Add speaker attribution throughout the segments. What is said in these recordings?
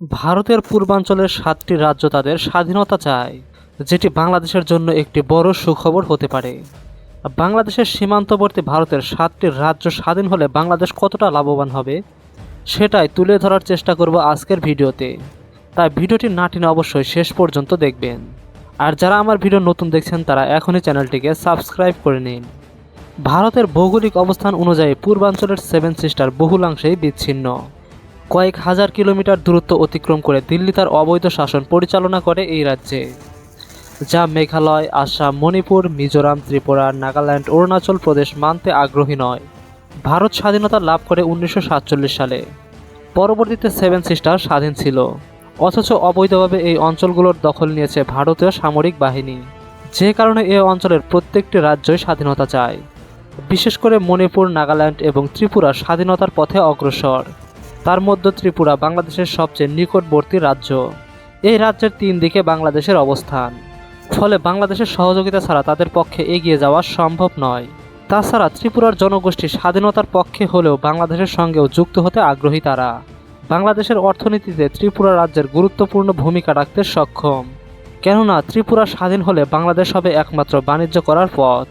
Speaker 1: ভারতের পূর্বাঞ্চলের সাতটি রাজ্য তাদের স্বাধীনতা চায়, যেটি বাংলাদেশের জন্য একটি বড় সুখবর হতে পারে। বাংলাদেশের সীমান্তবর্তী ভারতের সাতটি রাজ্য স্বাধীন হলে বাংলাদেশ কতটা লাভবান হবে, সেটাই তুলে ধরার চেষ্টা করব আজকের ভিডিওতে। তাই ভিডিওটি না অবশ্যই শেষ পর্যন্ত দেখবেন। আর যারা আমার ভিডিও নতুন দেখছেন, তারা এখনই চ্যানেলটিকে সাবস্ক্রাইব করে নিন। ভারতের ভৌগোলিক অবস্থান অনুযায়ী পূর্বাঞ্চলের সেভেন সিস্টার বহুলাংশেই বিচ্ছিন্ন। কয়েক হাজার কিলোমিটার দূরত্ব অতিক্রম করে দিল্লি তার অবৈধ শাসন পরিচালনা করে এই রাজ্যে, যা মেঘালয়, আসাম, মণিপুর, মিজোরাম, ত্রিপুরা, নাগাল্যান্ড, অরুণাচল প্রদেশ মানতে আগ্রহী নয়। ভারত স্বাধীনতা লাভ করে উনিশশো সাতচল্লিশ সালে। পরবর্তীতে সেভেন সিস্টার স্বাধীন ছিল। অথচ অবৈধভাবে এই অঞ্চলগুলোর দখল নিয়েছে ভারতীয় সামরিক বাহিনী। যে কারণে এ অঞ্চলের প্রত্যেকটি রাজ্যই স্বাধীনতা চায়। বিশেষ করে মণিপুর, নাগাল্যান্ড এবং ত্রিপুরা স্বাধীনতার পথে অগ্রসর। তার মধ্যে ত্রিপুরা বাংলাদেশের সবচেয়ে নিকটবর্তী রাজ্য। এই রাজ্যের তিন দিকে বাংলাদেশের অবস্থান। ফলে বাংলাদেশের সহযোগিতা ছাড়া তাদের পক্ষে এগিয়ে যাওয়া সম্ভব নয়। তাছাড়া ত্রিপুরার জনগোষ্ঠী স্বাধীনতার পক্ষে হলেও বাংলাদেশের সঙ্গেও যুক্ত হতে আগ্রহী তারা। বাংলাদেশের অর্থনীতিতে ত্রিপুরা রাজ্যের গুরুত্বপূর্ণ ভূমিকা রাখতে সক্ষম। কেননা ত্রিপুরা স্বাধীন হলে বাংলাদেশ হবে একমাত্র বাণিজ্য করার পথ।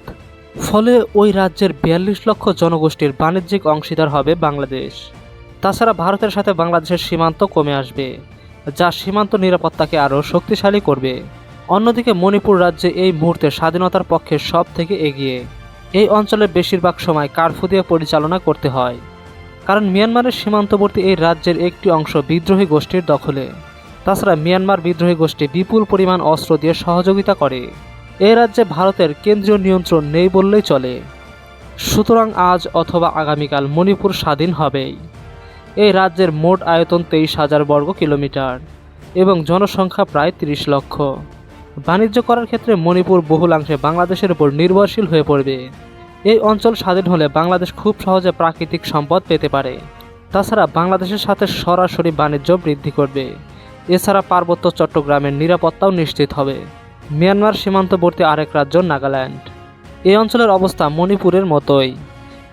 Speaker 1: ফলে ওই রাজ্যের বিয়াল্লিশ লক্ষ জনগোষ্ঠীর বাণিজ্যিক অংশীদার হবে বাংলাদেশ। তাছাড়া ভারতের সাথে বাংলাদেশের সীমান্ত কমে আসবে, যা সীমান্ত নিরাপত্তাকে আরও শক্তিশালী করবে। অন্যদিকে মণিপুর রাজ্যে এই মুহূর্তে স্বাধীনতার পক্ষে সব থেকে এগিয়ে। এই অঞ্চলের বেশিরভাগ সময় কারফু দিয়ে পরিচালনা করতে হয়, কারণ মিয়ানমারের সীমান্তবর্তী এই রাজ্যের একটি অংশ বিদ্রোহী গোষ্ঠীর দখলে। তাছাড়া মিয়ানমার বিদ্রোহী গোষ্ঠী বিপুল পরিমাণ অস্ত্র দিয়ে সহযোগিতা করে। এই রাজ্যে ভারতের কেন্দ্রীয় নিয়ন্ত্রণ নেই বললেই চলে। সুতরাং আজ অথবা আগামীকাল মণিপুর স্বাধীন হবেই। এই রাজ্যের মোট আয়তন তেইশ হাজার বর্গ কিলোমিটার এবং জনসংখ্যা প্রায় তিরিশ লক্ষ। বাণিজ্য করার ক্ষেত্রে মণিপুর বহুলাংশে বাংলাদেশের উপর নির্ভরশীল হয়ে পড়বে। এই অঞ্চল স্বাধীন হলে বাংলাদেশ খুব সহজে প্রাকৃতিক সম্পদ পেতে পারে। তাছাড়া বাংলাদেশের সাথে সরাসরি বাণিজ্য বৃদ্ধি করবে। এছাড়া পার্বত্য চট্টগ্রামের নিরাপত্তাও নিশ্চিত হবে। মিয়ানমার সীমান্তবর্তী আরেক রাজ্য নাগাল্যান্ড। এই অঞ্চলের অবস্থা মণিপুরের মতোই।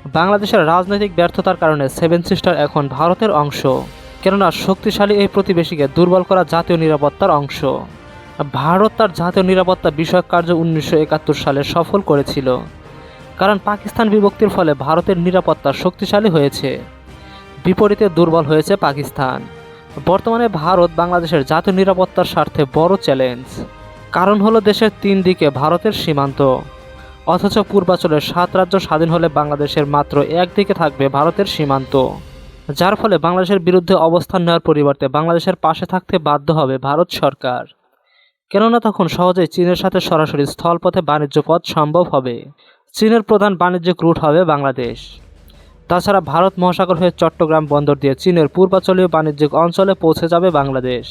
Speaker 1: বাংলাদেশের রাজনৈতিক ব্যর্থতার কারণে সেভেন সিস্টার এখন ভারতের অংশ। কেননা শক্তিশালী এই প্রতিবেশীকে দুর্বল করা জাতীয় নিরাপত্তার অংশ। ভারত তার জাতীয় নিরাপত্তা বিষয়ক কার্য উনিশশো একাত্তর সালে সফল করেছিল। কারণ পাকিস্তান বিভক্তির ফলে ভারতের নিরাপত্তা শক্তিশালী হয়েছে। বিপরীতে দুর্বল হয়েছে পাকিস্তান। বর্তমানে ভারত বাংলাদেশের জাতীয় নিরাপত্তার স্বার্থে বড় চ্যালেঞ্জ। কারণ হলো দেশের তিন দিকে ভারতের সীমান্ত। অথচ পূর্বাঞ্চলের সাত রাজ্য স্বাধীন হলে বাংলাদেশের মাত্র একদিকে থাকবে ভারতের সীমান্ত। যার ফলে বাংলাদেশের বিরুদ্ধে অবস্থান নেওয়ার পরিবর্তে বাংলাদেশের পাশে থাকতে বাধ্য হবে ভারত সরকার। কেননা তখন সহজেই চীনের সাথে সরাসরি স্থলপথে বাণিজ্য পথ সম্ভব হবে। চীনের প্রধান বাণিজ্যিক রুট হবে বাংলাদেশ। তাছাড়া ভারত মহাসাগর হয়ে চট্টগ্রাম বন্দর দিয়ে চীনের পূর্বাঞ্চলীয় বাণিজ্যিক অঞ্চলে পৌঁছে যাবে বাংলাদেশ।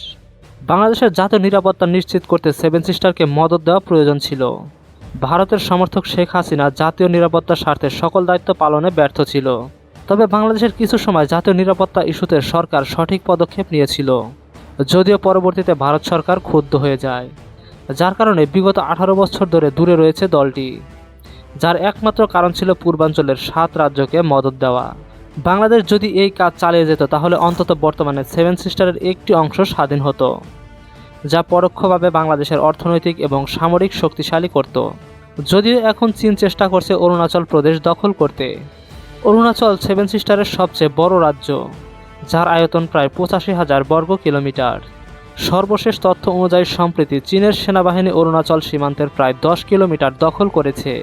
Speaker 1: বাংলাদেশের জাতীয় নিরাপত্তা নিশ্চিত করতে সেভেন সিস্টারকে মদত দেওয়া প্রয়োজন ছিল। ভারতের সমর্থক শেখ হাসিনা জাতীয় নিরাপত্তার স্বার্থে সকল দায়িত্ব পালনে ব্যর্থ ছিল। তবে বাংলাদেশের কিছু সময় জাতীয় নিরাপত্তা ইস্যুতে সরকার সঠিক পদক্ষেপ নিয়েছিল। যদিও পরবর্তীতে ভারত সরকার ক্ষুব্ধ হয়ে যায়, যার কারণে বিগত আঠারো বছর ধরে দূরে রয়েছে দলটি, যার একমাত্র কারণ ছিল পূর্বাঞ্চলের সাত রাজ্যকে মদত দেওয়া। বাংলাদেশ যদি এই কাজ চালিয়ে যেত, তাহলে অন্তত বর্তমানে সেভেন সিস্টারের একটি অংশ স্বাধীন হতো। যা পরোক্ষভাবে বাংলাদেশের অর্থনৈতিক এবং সামরিক শক্তিশালী করত। যদিও এখন চীন চেষ্টা করছে অরুণাচল প্রদেশ দখল করতে। অরুণাচল সেভেন সিস্টারের সবচেয়ে বড় রাজ্য, যার আয়তন প্রায় পঁচাশি হাজার বর্গ কিলোমিটার। সর্বশেষ তথ্য অনুযায়ী, সম্প্রতি চীনের সেনাবাহিনী অরুণাচল সীমান্তের প্রায় দশ কিলোমিটার দখল করেছে।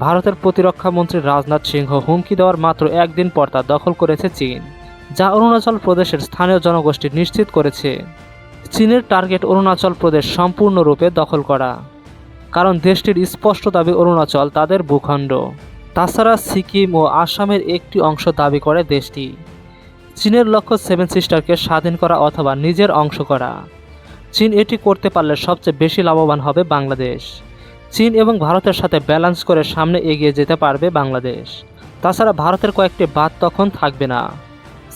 Speaker 1: ভারতের প্রতিরক্ষা মন্ত্রী রাজনাথ সিংহ হুমকি দেওয়ার মাত্র একদিন পর তা দখল করেছে চীন, যা অরুণাচল প্রদেশের স্থানীয় জনগোষ্ঠী নিশ্চিত করেছে। চীনের টার্গেট অরুণাচল প্রদেশ সম্পূর্ণরূপে দখল করা, কারণ দেশটির স্পষ্ট দাবি অরুণাচল তাদের ভূখণ্ড। তাছাড়া সিকিম ও আসামের একটি অংশ দাবি করে দেশটি। চীনের লক্ষ্য সেভেন সিস্টারকে স্বাধীন করা অথবা নিজের অংশ করা। চীন এটি করতে পারলে সবচেয়ে বেশি লাভবান হবে বাংলাদেশ। চীন এবং ভারতের সাথে ব্যালেন্স করে সামনে এগিয়ে যেতে পারবে বাংলাদেশ। তাছাড়া ভারতের কয়েকটি বাদ তখন থাকবে না।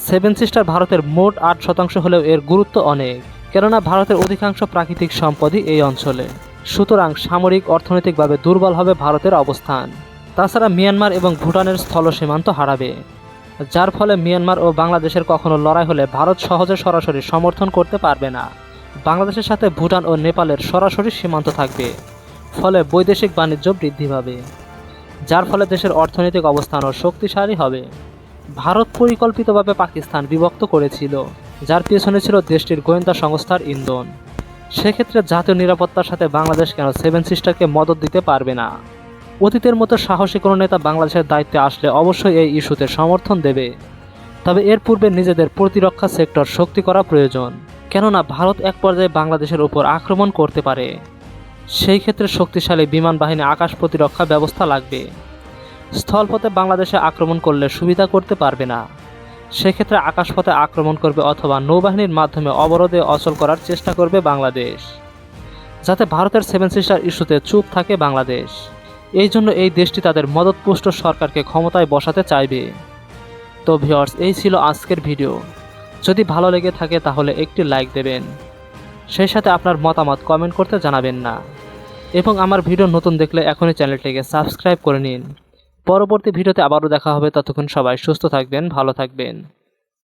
Speaker 1: সেভেন সিস্টার ভারতের মোট আট শতাংশ হলেও এর গুরুত্ব অনেক। কেননা ভারতের অধিকাংশ প্রাকৃতিক সম্পদই এই অঞ্চলে। সুতরাং সামরিক, অর্থনৈতিকভাবে দুর্বল হবে ভারতের অবস্থান। তাছাড়া মিয়ানমার এবং ভুটানের স্থল সীমান্ত হারাবে। যার ফলে মিয়ানমার ও বাংলাদেশের কখনো লড়াই হলে ভারত সহজে সরাসরি সমর্থন করতে পারবে না। বাংলাদেশের সাথে ভুটান ও নেপালের সরাসরি সীমান্ত থাকবে। ফলে বৈদেশিক বাণিজ্য বৃদ্ধি পাবে। যার ফলে দেশের অর্থনৈতিক অবস্থানও শক্তিশালী হবে। ভারত পরিকল্পিতভাবে পাকিস্তান বিভক্ত করেছিল। যার পিছনে ছিল দেশটির গোয়েন্দা সংস্থার ইন্ধন। সেক্ষেত্রে জাতীয় নিরাপত্তার সাথে বাংলাদেশ কেন সেভেন সিস্টারকে মদত দিতে পারবে না? অতীতের মতো সাহসী কোনো নেতা বাংলাদেশের দায়িত্বে আসলে অবশ্যই এই ইস্যুতে সমর্থন দেবে। তবে এর পূর্বে নিজেদের প্রতিরক্ষা সেক্টর শক্তি করা প্রয়োজন। কেননা ভারত এক পর্যায়ে বাংলাদেশের উপর আক্রমণ করতে পারে। সেই ক্ষেত্রে শক্তিশালী বিমান বাহিনী আকাশ প্রতিরক্ষা ব্যবস্থা লাগবে। স্থলপথে বাংলাদেশে আক্রমণ করলে সুবিধা করতে পারবে না। সেক্ষেত্রে আকাশপথে আক্রমণ করবে অথবা নৌবাহিনীর মাধ্যমে অবরোধে অচল করার চেষ্টা করবে বাংলাদেশ, যাতে ভারতের সেভেন সিস্টার ইস্যুতে চুপ থাকে বাংলাদেশ। এই জন্য এই দেশটি তাদের মদতপুষ্ট সরকারকে ক্ষমতায় বসাতে চাইবে। তো ভিওর্স এই ছিল আজকের ভিডিও। যদি ভালো লেগে থাকে তাহলে একটি লাইক দেবেন। সেই সাথে আপনার মতামত কমেন্ট করতে জানাবেন না। এবং আমার ভিডিও নতুন দেখলে এখনই চ্যানেলটিকে সাবস্ক্রাইব করে নিন। পরবর্তী ভিডিওতে আবারও দেখা হবে। ততক্ষণ সবাই সুস্থ থাকবেন ভালো থাকবেন।